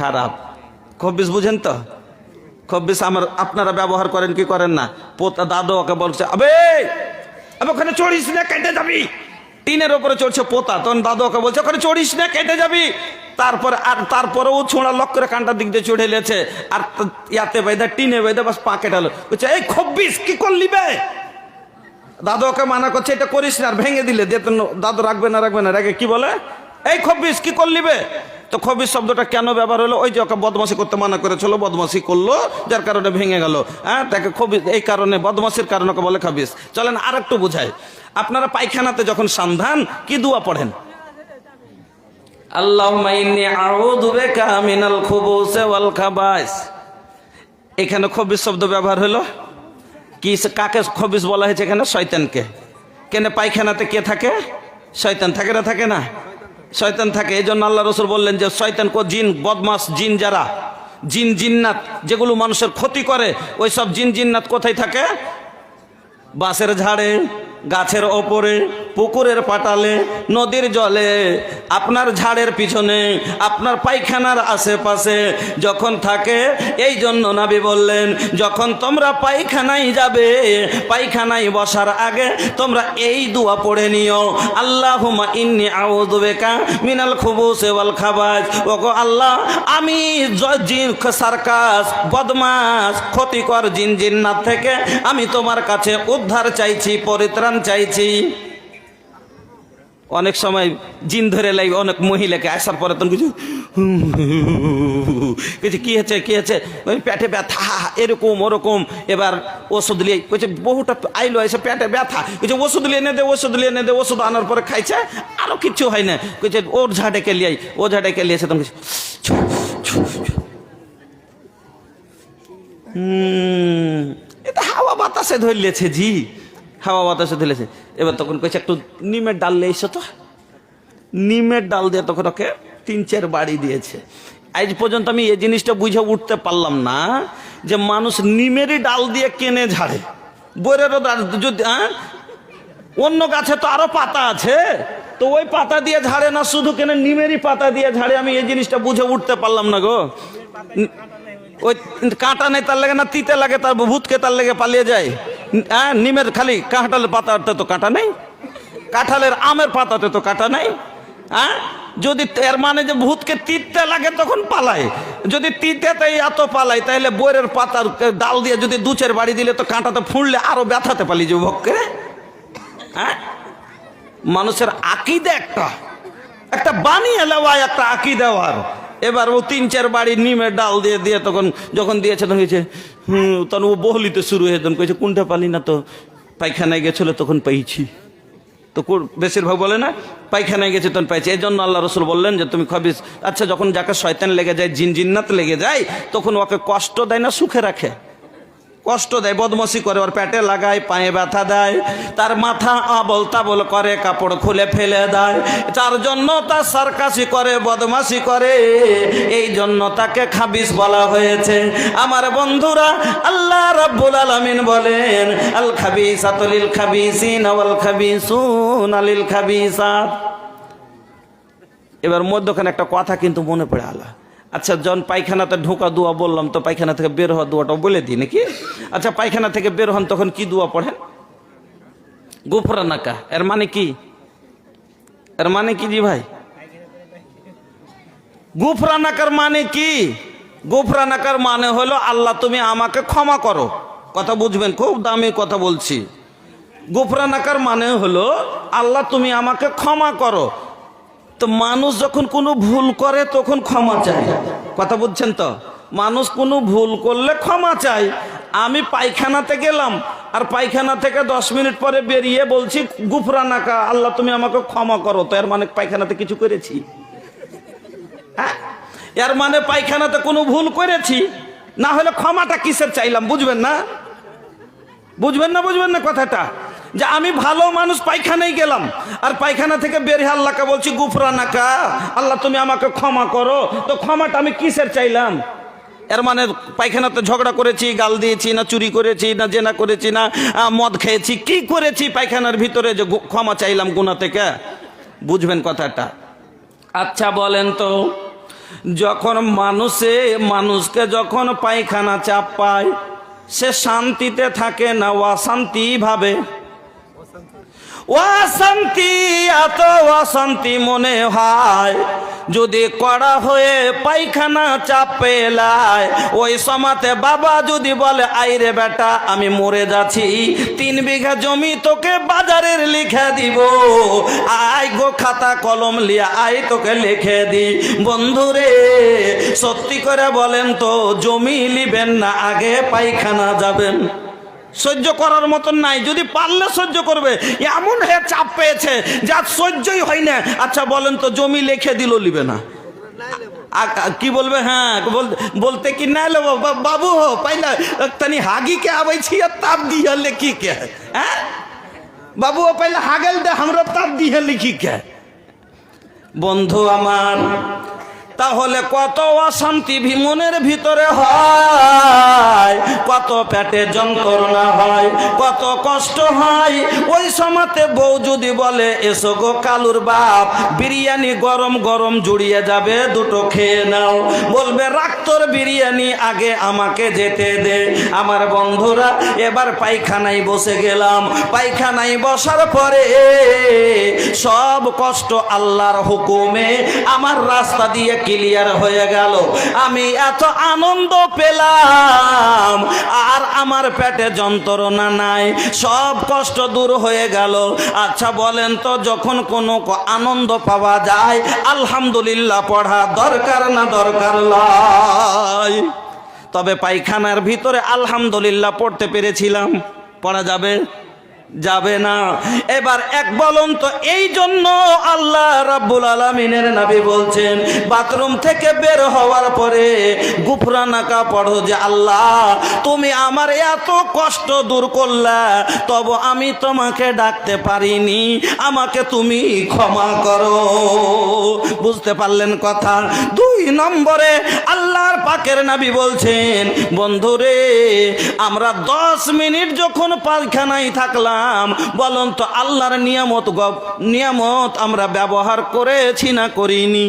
খারাপ। খব্বিস বুঝেন তো? খব্বিস আমার, আপনারা ব্যবহার করেন কি করেন না? পোতা দাদু ওকে বলছে, আবে আবে ওখানে চড়িস না, কেটে যাবি। টিনের ওপরে চড়ছে পোতা। তখন দাদু ওকে বলছে, ওখানে চড়িস না, কেটে যাবি। তারপরে আর তারপরেও ছোঁড়া লক করে কানটার দিক দিয়ে চড়ে লেছে। আর ইয়াতে বেঁধে, টিনে বেঁধে বাস পা কেটালো বলছে, এই খব্বিস, কি করলি বে? দাদু ওকে মানা করছে, এটা করিস না, আর ভেঙে দিলে। দিয়ে দাদু রাখবে না রাখবে না। রেখে কি বলে? এই খব্বিস, কি করলি বে? তো খবিস শব্দটা কেন ব্যবহার হলো? ওই যে ওকে বদমাসি করতে মানা করেছিল বদমাসি করল যার কারণে ভেঙে গেল। হ্যাঁ তাকে খবিস এই কারণে বদমাসির কারণে ওকে বলে খবিস। চলেন আর একটু বুঝাই। আপনারা পায়খানাতে যখন সন্ধান কি দুয়া পড়েন? খাবাইস। এখানে খবিস শব্দ ব্যবহার হলো? কি কাকে খবিস বলা হয়েছে এখানে? শয়তানকে। কেন পায়খানাতে কে থাকে? শয়তান থাকে না থাকে না? শয়তান থাকে এই জন্য আল্লাহ রসুল বললেন যে শয়তান কো জিন, বদমাস, জিন যারা, জিন জিন্নাত, যেগুলো মানুষের ক্ষতি করে ওই সব জিন জিন্নাত কোথায় থাকে? বাসের ঝাড়ে। গাছের ওপরে, পুকুরের পাটালে নদীর জলে, আপনার ঝাড়ের পিছনে, আপনার পায়খানার আশেপাশে যখন থাকে এই জন্য নাবি বললেন, যখন তোমরা পায়খানায় যাবে, পায়খানায় বসার আগে তোমরা এই দোয়া পড়ে নিও আল্লাহুমা ইন্নি আউযু বিকা মিনাল খুবুসি ওয়াল খাবাজ। ওগো আল্লাহ, আমি সার্কাস, বদমাস, ক্ষতিকর জিন জিন্নাত থেকে আমি তোমার কাছে উদ্ধার চাইছি, পরিত্রাণ চাইছি। অনেক সময় জিন ধরে লাই, অনেক মহিলাকে আসার পরে তখন কিছু কিছু কি হচ্ছে কি হচ্ছে? পেটে ব্যথা এরকম, ওরকম। এবার ওষুধ লিয়ে, কইছে, বহুটা আইলো, এসে পেটে ব্যথা। কিছু ওষুধ লিয়ে এনে দে, ওষুধ লিয়ে এনে দে, ওষুধ আনার পরে খাইছে, আরও কিচ্ছু হয় না। কইছে, ওর ঝাড়েকে লিয়াই? ও ঝাড়েকে লিয়েছে, তখন কিছু এটা হাওয়া বাতাসে ধরলেছে জি। হাওয়া বাতাসে ধরলেছে এবার তখন কইছে, একটু নিমের ডাল নিয়ে তো। নিমের ডাল দিয়ে তখন ওকে তিন চার বাড়ি দিয়েছে। আজ পর্যন্ত আমি এই জিনিসটা বুঝে উঠতে পারলাম না যে মানুষ নিমেরই ডাল দিয়ে কেনে ঝাড়ে। বইয়েরও যদি হ্যাঁ? অন্য গাছে তো আরও পাতা আছে। তো ওই পাতা দিয়ে ঝাড়ে না, শুধু কেন নিমেরই পাতা দিয়ে ঝাড়ে, আমি এই জিনিসটা বুঝে উঠতে পারলাম না গো। ওই কাঁটা নেই, তার লাগে না, তিতে লাগে, তার ভূতকে তার লেগে পালিয়ে যায়? নিমের খালি কাঁঠালের পাতাতে তো কাঁটা নেই, কাঁঠালের আমের পাতাতে তো কাঁটা নেই হ্যাঁ যদি এর মানে যে ভূতকে তিতে লাগে তখন পালায়, যদি তিতেতেই এত পালায় তাহলে বইয়ের পাতার ডাল দিয়ে যদি দুচের বাড়ি দিলে তো কাঁটাতে ফুঁড়লে আরও ব্যথাতে পালিয়ে যাব ভক্কে হ্যাঁ মানুষের আকিদে একটা একটা বানিয়ে নেওয়া একটা আকি দেওয়ার এবার ও তিন চার বাড়ি নিমের ডাল দিয়ে দিয়ে তখন যখন দিয়েছে, তখন হয়েছে হুম, তখন ও বহলিতে শুরু হয়ে তখন কইছে, কোনটা পালি না তো? পায়খানায় গেছিল, তখন পাইছি। তো বেশিরভাগ বলে না, পায়খানায় গেছে, তখন পাইছে। এই জন্য আল্লাহ রসুল বললেন যে, তুমি খবিস আচ্ছা যখন যাকে শয়তান লেগে যায়, জিন জিন্নাত লেগে যায়, তখন ওকে কষ্ট দেয় না, সুখে রাখে। কষ্ট দেয় বদমাসি করে, ওর পেটে লাগায়, পায়ে ব্যথা দেয়, তার মাথা আবল তাবল করে, কাপড় খুলে ফেলে দেয়। তার জন্য তার সার্কাসি করে বদমাসি করে, এই জন্য তাকে খাবিস বলা হয়েছে। আমার বন্ধুরা, আল্লাহ রাব্বুল আলামিন বলেন, আল খাবিসাতুলিল খাবিসিন ওয়াল খাবিসুন আলিল খাবিসাত। এবার মধ্যখানে একটা কথা কিন্তু মনে পড়ে আলা আচ্ছা যখন পায়খানাতে ঢোকা দোয়া বললাম, তো পায়খানা থেকে বের হওয়া দোয়াটাও বলে দিই নাকি? আচ্ছা পায়খানা থেকে বের হন, তখন কি দোয়া পড়েন? গুফরানাকা। এর মানে কি? এর মানে কি জি ভাই? গুফরানাকার মানে কি? গুফরানাকার মানে হলো, আল্লাহ তুমি আমাকে ক্ষমা করো। কথা বুঝবেন, খুব দামি কথা বলছি। গুফরানাকার মানে হলো, আল্লাহ তুমি আমাকে ক্ষমা করো। তো মানুষ যখন কোনো ভুল করে, তখন ক্ষমা চায়। কথা বুঝছেন তো? মানুষ কোনো ভুল করলে ক্ষমা চায়। আমি পায়খানাতে গেলাম, আর পায়খানা থেকে দশ মিনিট পরে বেরিয়ে বলছি, গুফরানাকা, আল্লাহ তুমি আমাকে ক্ষমা করো। তো এর মানে পায়খানাতে কিছু করেছি? হ্যাঁ? এর মানে পায়খানাতে কোনো ভুল করেছি? না হলে ক্ষমাটা কিসের চাইলাম, বুঝবেন না? বুঝবেন না বুঝবেন না কথাটা? যে আমি ভালো মানুষ পায়খানায় গেলাম। আর পায়খানা থেকে বের হয়ে আল্লাহকে বলছি গুফরা নাকা আল্লাহ তুমি আমাকে ক্ষমা করো। তো ক্ষমাটা আমি কিসের চাইলাম? এর মানে পায়খানাতে ঝগড়া করেছি গাল দিয়েছি না চুরি করেছি না জেনা করেছি না মদ খেয়েছি। কি করেছি পায়খানার ভিতরে যে ক্ষমা চাইলাম গুণা থেকে? বুঝবেন কথাটা। আচ্ছা বলেন তো। যখন মানুষে মানুষকে যখন পায়খানা চাপ পায় সে শান্তিতে থাকে না অশান্তি ভাবে। অশান্তি এত অশান্তি মনে হয়। যদি কড়া হয়ে পায়খানা চাপ পেলায় ওই সমাতে বাবা যদি বলে আইরে বেটা, আমি মরে যাচ্ছি। তিন বিঘা জমি তোকে বাজারের লিখে দিব। আয় গো খাতা কলম লিয়া, আয় তোকে লিখে দি। বন্ধুরে সত্যি করে বলেন তো, জমি লিবেন না, আগে পায়খানা যাবেন। সহ্য করার মতন নাই যদি পারলে সহ্য করবে এমন হয়ে চাপ পেয়েছে যা সহ্যই হয় না আচ্ছা বলেন তো জমি লিখে দিল লিবে না আ- আ- কি বলবে হ্যাঁ বল- বলতে কি না লো বা- বাবু हो पहले तनी हागी के आबै छी तब दिया लिखी के हैं बाबू हो पहले हागल दे हमरो तब दिया लिखी के বন্ধু আমার তাহলে কত অশান্তি ভি- মনের ভিতরে হয়? কত পেটে যন্ত্রণা হয়? কত কষ্ট হয়? ওই সময়তে বউ যদি বলে, এসো গো কালুর বাপ, বিরিয়ানি গরম গরম জুড়িয়ে যাবে, দুটো খেয়ে নাও। বলবে রাক্তর বিরিয়ানি, আগে আমাকে যেতে দে। আমার বন্ধুরা, এবার পায়খানায় বসে গেলাম। পায়খানায় বসার পরে সব কষ্ট আল্লাহর হুকুমে, আমার রাস্তা দিয়ে ক্লিয়ার হয়ে গেল। আমি এত আনন্দ পেলাম, আর আমার পেটে যন্ত্রণা নাই। সব কষ্ট দূর হয়ে গেল। আচ্ছা বলেন তো, যখন কোনো আনন্দ পাওয়া যায়, আলহামদুলিল্লাহ পড়া দরকার না দরকার লয় তবে পায়খানার ভিতরে আলহামদুলিল্লাহ পড়তে পেরেছিলাম। পড়া যাবে? যাবে না। এবার এক বলুন তো, এই জন্য আল্লাহ রাব্বুল আলমিনের নাবি বলছেন, বাথরুম থেকে বের হওয়ার পরে গুফরানাকা পড়ো যে আল্লাহ, তুমি আমার এত কষ্ট দূর করলা, তবে আমি তোমাকে ডাকতে পারিনি, আমাকে তুমি ক্ষমা করো। বুঝতে পারলেন কথা? দুই নম্বরে আল্লাহর পাকের নাবি বলছেন, বন্ধুরে, আমরা দশ মিনিট যখন পায়খানায় থাকলাম, বলুন তো আল্লাহর নিয়ামত নিয়ামত আমরা ব্যবহার করেছি না করিনি?